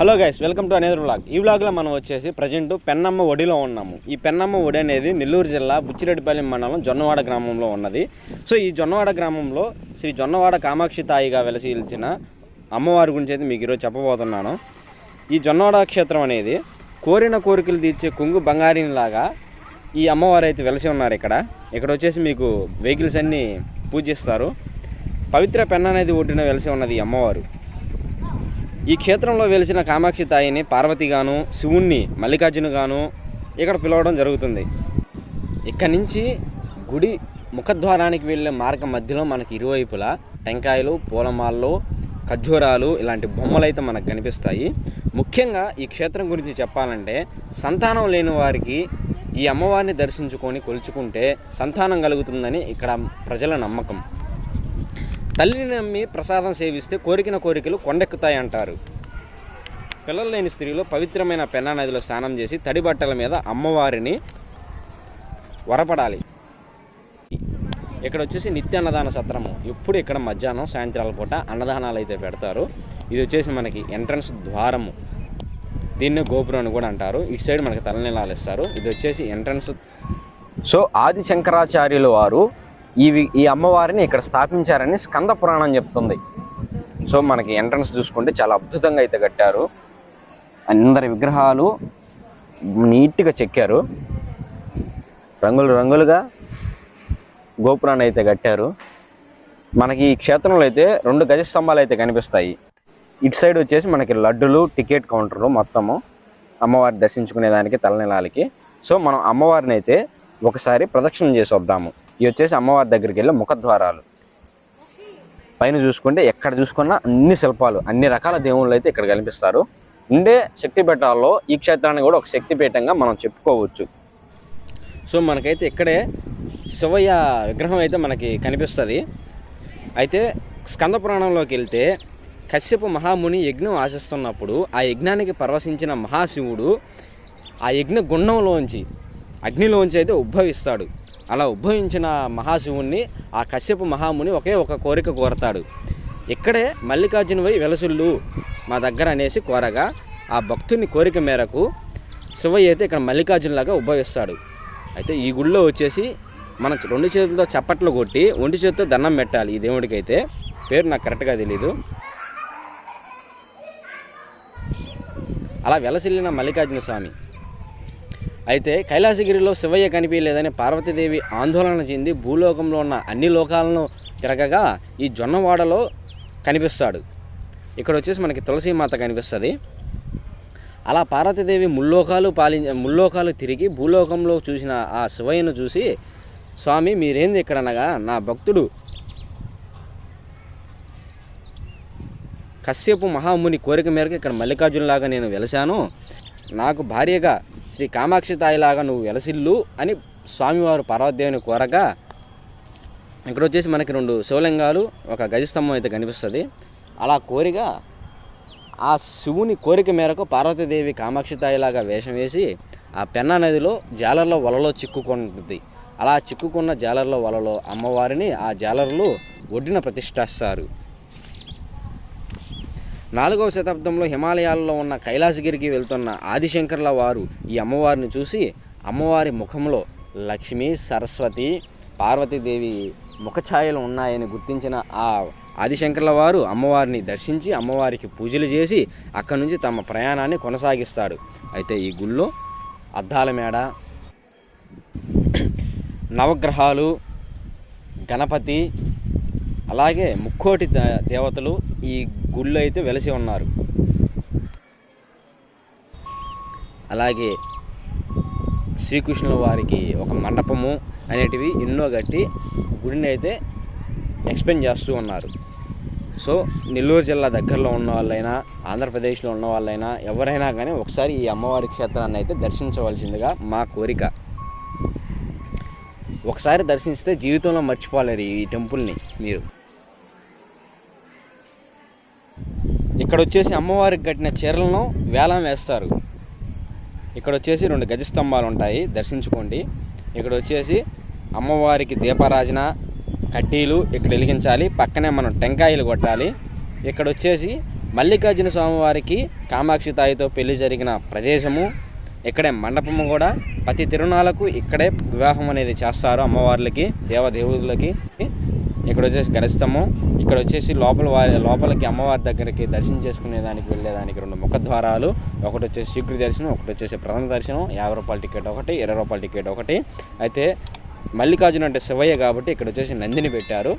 Hello guys welcome to అనేది vlog ఈ వ్లాగ్లో మనం వచ్చేసి ప్రజెంట్ పెన్నమ్మ ఒడిలో ఉన్నాము. ఈ పెన్నమ్మ ఒడి అనేది నెల్లూరు జిల్లా బుచ్చిరెడ్డిపల్లి మండలం జొన్నవాడ గ్రామంలో ఉన్నది. సో ఈ జొన్నవాడ గ్రామంలో శ్రీ జొన్నవాడ కామాక్షి తాయిగా వెలసిల్చిన అమ్మవారి గురించి అయితే మీకు ఈరోజు చెప్పబోతున్నాను. ఈ జొన్నవాడ క్షేత్రం అనేది కోరిన కోరికలు తీర్చే కుంగు బంగారినిలాగా ఈ అమ్మవారు అయితే వెలసి ఉన్నారు ఇక్కడ. ఇక్కడ వచ్చేసి మీకు వెహికల్స్ అన్నీ పూజిస్తారు. పవిత్ర పెన్న అనేది ఒడ్డున వెలసి ఉన్నది ఈ అమ్మవారు. ఈ క్షేత్రంలో వెలిసిన కామాక్షి తాయిని పార్వతిగాను శివుణ్ణి మల్లికార్జునుగాను ఇక్కడ పిలవడం జరుగుతుంది. ఇక్కడి నుంచి గుడి ముఖద్వారానికి వెళ్ళే మార్గం మధ్యలో మనకి ఇరువైపులా టెంకాయలు పూలమాలలు ఖర్జూరాలు ఇలాంటి బొమ్మలు అయితే మనకు కనిపిస్తాయి. ముఖ్యంగా ఈ క్షేత్రం గురించి చెప్పాలంటే సంతానం లేని వారికి ఈ అమ్మవారిని దర్శించుకొని కొలుచుకుంటే సంతానం కలుగుతుందని ఇక్కడ ప్రజల నమ్మకం. తల్లిని నమ్మి ప్రసాదం సేవిస్తే కోరికిన కోరికలు కొండెక్కుతాయి అంటారు పిల్లలు లేని స్త్రీలు పవిత్రమైన పెన్నా నదిలో స్నానం చేసి తడి బట్టల మీద అమ్మవారిని వరపడాలి. ఇక్కడ వచ్చేసి నిత్య అన్నదాన సత్రము. ఎప్పుడు ఇక్కడ మధ్యాహ్నం సాయంత్రాల పూట అన్నదానాలు అయితే పెడతారు. ఇది వచ్చేసి మనకి ఎంట్రన్స్ ద్వారము. దీన్ని గోపురం అని కూడా అంటారు. ఇటు సైడ్ మనకి తలనీలాలు ఇస్తారు. ఇది వచ్చేసి ఎంట్రన్స్ సో ఆది శంకరాచార్యుల వారు ఈ వి- ఈ అమ్మవారిని ఇక్కడ స్థాపించారని స్కంద పురాణం చెప్తుంది. సో మనకి ఎంట్రన్స్ చూసుకుంటే చాలా అద్భుతంగా అయితే కట్టారు. అందరి విగ్రహాలు నీట్గా చెక్కారు. రంగులు రంగులుగా గోపురాన్ని అయితే కట్టారు. మనకి ఈ క్షేత్రంలో అయితే రెండు గజ స్తంభాలు అయితే కనిపిస్తాయి. ఇటు సైడ్ వచ్చేసి మనకి లడ్డులు టికెట్ కౌంటర్లు మొత్తము అమ్మవారి దర్శించుకునేదానికి తలనీలాలకి. సో మనం అమ్మవారిని అయితే ఒకసారి ప్రదక్షిణం చేసి వద్దాము. ఇవి వచ్చేసి అమ్మవారి దగ్గరికి వెళ్ళే ముఖద్వారాలు. పైన చూసుకుంటే ఎక్కడ చూసుకున్నా అన్ని శిల్పాలు అన్ని రకాల దేవుళ్ళు అయితే ఇక్కడ కనిపిస్తారు. ఉండే శక్తిపీఠాల్లో ఈ క్షేత్రాన్ని కూడా ఒక శక్తిపీఠంగా మనం చెప్పుకోవచ్చు. సో మనకైతే ఇక్కడే శివయ్య విగ్రహం అయితే మనకి కనిపిస్తుంది. అయితే స్కంద పురాణంలోకి వెళ్తే కశ్యప మహాముని యజ్ఞం ఆశిస్తున్నప్పుడు ఆ యజ్ఞానికి పరవశించిన మహాశివుడు ఆ యజ్ఞ గుండంలోంచి అగ్నిలోంచి అయితే ఉద్భవిస్తాడు. అలా ఉద్భవించిన మహాశివుణ్ణి ఆ కశ్యప మహాముని ఒకే ఒక కోరిక కోరతాడు. ఇక్కడే మల్లికార్జునవై వెలసుళ్ళు మా దగ్గర అనేసి కోరగా ఆ భక్తుని కోరిక మేరకు శివయ్య అయితే ఇక్కడ మల్లికార్జునలాగా ఉద్భవిస్తాడు. అయితే ఈ గుడిలో వచ్చేసి మన రెండు చేతులతో చప్పట్లు కొట్టి ఒంటి చేతితో దండం పెట్టాలి ఈ దేవుడికి అయితే పేరు నాకు కరెక్ట్గా తెలీదు. అలా వెలసిల్లిన మల్లికార్జున స్వామి. అయితే కైలాసగిరిలో శివయ్య కనిపించలేదని పార్వతీదేవి ఆందోళన చెంది భూలోకంలో ఉన్న అన్ని లోకాలను తిరగగా ఈ జొన్నవాడలో కనిపిస్తాడు. ఇక్కడ వచ్చేసి మనకి తులసీమాత కనిపిస్తుంది. అలా పార్వతీదేవి ముల్లోకాలు పాలి ముల్లోకాలు తిరిగి భూలోకంలో చూసిన ఆ శివయ్యను చూసి స్వామి మీరేంది ఇక్కడ అనగా నా భక్తుడు. కశ్యపు మహాముని కోరిక మేరకు ఇక్కడ మల్లికార్జునలాగా నేను వెలిశాను. నాకు భార్యగా శ్రీ కామాక్షి తాయిలాగా నువ్వు వెలసిల్లు అని స్వామివారు పార్వతీదేవిని కోరగా ఇక్కడ వచ్చేసి మనకి రెండు శివలింగాలు ఒక గజస్తంభం అయితే కనిపిస్తుంది. అలా కోరిగా ఆ శివుని కోరిక మేరకు పార్వతీదేవి కామాక్షి తాయిలాగా వేషం వేసి ఆ పెన్నా నదిలో జాలర్ల వలలో చిక్కుకుంటుంది అలా చిక్కుకున్న జాలర్ల వలలో అమ్మవారిని ఆ జాలర్లు ఒడ్డున ప్రతిష్ఠిస్తారు. నాలుగవ శతాబ్దంలో హిమాలయాల్లో ఉన్న కైలాసగిరికి వెళ్తున్న ఆదిశంకర్ల వారు ఈ అమ్మవారిని చూసి అమ్మవారి ముఖంలో లక్ష్మి సరస్వతి పార్వతీదేవి ముఖఛాయలు ఉన్నాయని గుర్తించిన ఆ ఆదిశంకర్ల వారు అమ్మవారిని దర్శించి అమ్మవారికి పూజలు చేసి అక్కడి నుంచి తమ ప్రయాణాన్ని కొనసాగిస్తాడు అయితే ఈ గుళ్ళో అద్దాల మేడ నవగ్రహాలు గణపతి అలాగే ముక్కోటి దే- దేవతలు ఈ గుళ్ళు అయితే వెలసి ఉన్నారు. అలాగే శ్రీకృష్ణుల వారికి ఒక మండపము అనేటివి ఎన్నో కట్టి గుడిని అయితే ఎక్స్పెండ్ చేస్తూ ఉన్నారు. సో నెల్లూరు జిల్లా దగ్గరలో ఉన్న వాళ్ళైనా ఆంధ్రప్రదేశ్లో ఉన్న వాళ్ళైనా ఎవరైనా కానీ ఒకసారి ఈ అమ్మవారి క్షేత్రాన్ని అయితే దర్శించవలసిందిగా మా కోరిక. ఒకసారి దర్శిస్తే జీవితంలో మర్చిపోలేరు ఈ టెంపుల్ని మీరు. ఇక్కడ వచ్చేసి అమ్మవారికి కట్టిన చీరలను వేలం వేస్తారు. ఇక్కడ వచ్చేసి రెండు గజ స్తంభాలు ఉంటాయి దర్శించుకోండి. ఇక్కడ వచ్చేసి అమ్మవారికి దీపారాజన కడ్డీలు ఇక్కడ వెలిగించాలి. పక్కనే మనం టెంకాయలు కొట్టాలి. ఇక్కడ వచ్చేసి మల్లికార్జున స్వామివారికి కామాక్షి తాయితో పెళ్ళి జరిగిన ప్రదేశము. ఇక్కడే మండపము కూడా. ప్రతి తిరుణాలకు ఇక్కడే వివాహం అనేది చేస్తారు అమ్మవార్లకి దేవదేవులకి. ఇక్కడ వచ్చేసి గరిస్తాము ఇక్కడ వచ్చేసి లోపల వారి లోపలికి అమ్మవారి దగ్గరికి దర్శనం చేసుకునేదానికి వెళ్ళేదానికి రెండు ముఖద్వారాలు ఒకటి వచ్చేసి శీఘ్ర దర్శనం ఒకటి వచ్చేసి ప్రథమ దర్శనం యాభై రూపాయల టికెట్ ఒకటి ఇరవై రూపాయల టికెట్ ఒకటి. అయితే మల్లికార్జున అంటే శివయ్య కాబట్టి ఇక్కడ వచ్చేసి నందిని పెట్టారు.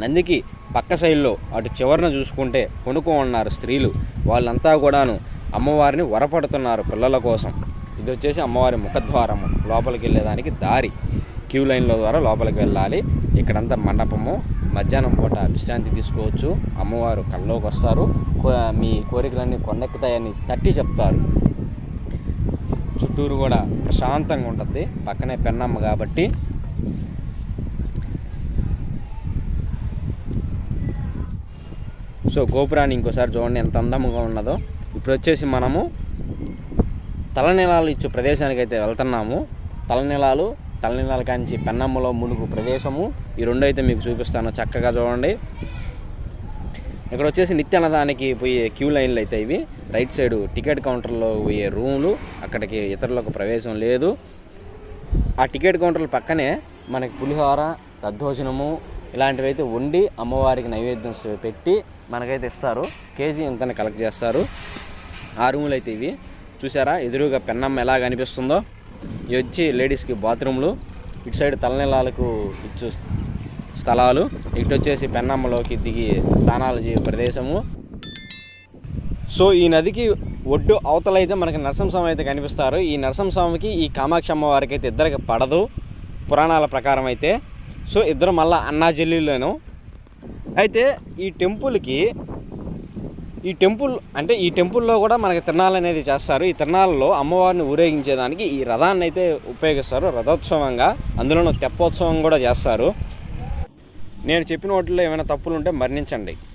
నందికి పక్క సైడ్లో అటు చివరన చూసుకుంటే కొనుక్కో ఉన్నారు స్త్రీలు. వాళ్ళంతా కూడాను అమ్మవారిని వరపడుతున్నారు పిల్లల కోసం. ఇది వచ్చేసి అమ్మవారి ముఖద్వారము. లోపలికి వెళ్ళేదానికి దారి. క్యూ లైన్ల ద్వారా లోపలికి వెళ్ళాలి. ఇక్కడంతా మండపము. మధ్యాహ్నం పూట విశ్రాంతి తీసుకోవచ్చు. అమ్మవారు కల్లోకి వస్తారు. కో- మీ కోరికలన్నీ కొండెక్కుతాయని తట్టి చెప్తారు. చుట్టూరు కూడా ప్రశాంతంగా ఉంటుంది. పక్కనే పెన్నమ్మ కాబట్టి. సో గోపురాన్ని ఇంకోసారి చూడండి ఎంత అందముగా ఉన్నదో. ఇప్పుడు వచ్చేసి మనము తలనీలాలు ఇచ్చే ప్రదేశానికి అయితే వెళ్తున్నాము. తలనీలాలు తలనీలాల కాంచి పెన్నమ్మలో మునుగు ప్రదేశము. ఈ రెండు అయితే మీకు చూపిస్తాను చక్కగా చూడండి. ఇక్కడ వచ్చేసి నిత్య అన్నదానికి పోయే క్యూ లైన్లు అయితే ఇవి. రైట్ సైడ్ టికెట్ కౌంటర్లో పోయే రూములు అక్కడికి ఇతరులకు ప్రవేశం లేదు. ఆ టికెట్ కౌంటర్ల పక్కనే మనకి పులిహోర దద్దోజనము ఇలాంటివి అయితే వండి అమ్మవారికి నైవేద్యం పెట్టి మనకైతే ఇస్తారు. కేజీ ఇంతనే కలెక్ట్ చేస్తారు. ఆ రూములు అయితే ఇవి. చూసారా? ఎదురుగా పెన్నమ్మ ఎలా కనిపిస్తుందో? ఇవి వచ్చి లేడీస్కి బాత్రూమ్లు ఇటు సైడ్ తలనీలాలకు ఇచ్చు స్థలాలు ఇటు వచ్చేసి పెన్నమ్మలోకి దిగి స్నానాలు చేయ ప్రదేశము. సో ఈ నదికి ఒడ్డు అవతల అయితే మనకి నరసింహస్వామి అయితే కనిపిస్తారు. ఈ నరసింహస్వామికి ఈ కామాక్షి అమ్మవారికి అయితే ఇద్దరికి పడదు. పురాణాల ప్రకారం అయితే. సో ఇద్దరు మళ్ళీ అన్నా చెల్లెళ్ళను అయితే ఈ టెంపుల్కి ఈ టెంపుల్ అంటే ఈ టెంపుల్లో కూడా మనకి తిరణాలు అనేది చేస్తారు. ఈ తిరణాలలో అమ్మవారిని ఊరేగించేదానికి ఈ రథాన్ని అయితే ఉపయోగిస్తారు. రథోత్సవంగా అందులోనూ తెప్పోత్సవం కూడా చేస్తారు. నేను చెప్పిన వాటిలో ఏమైనా తప్పులు ఉంటే మరణించండి.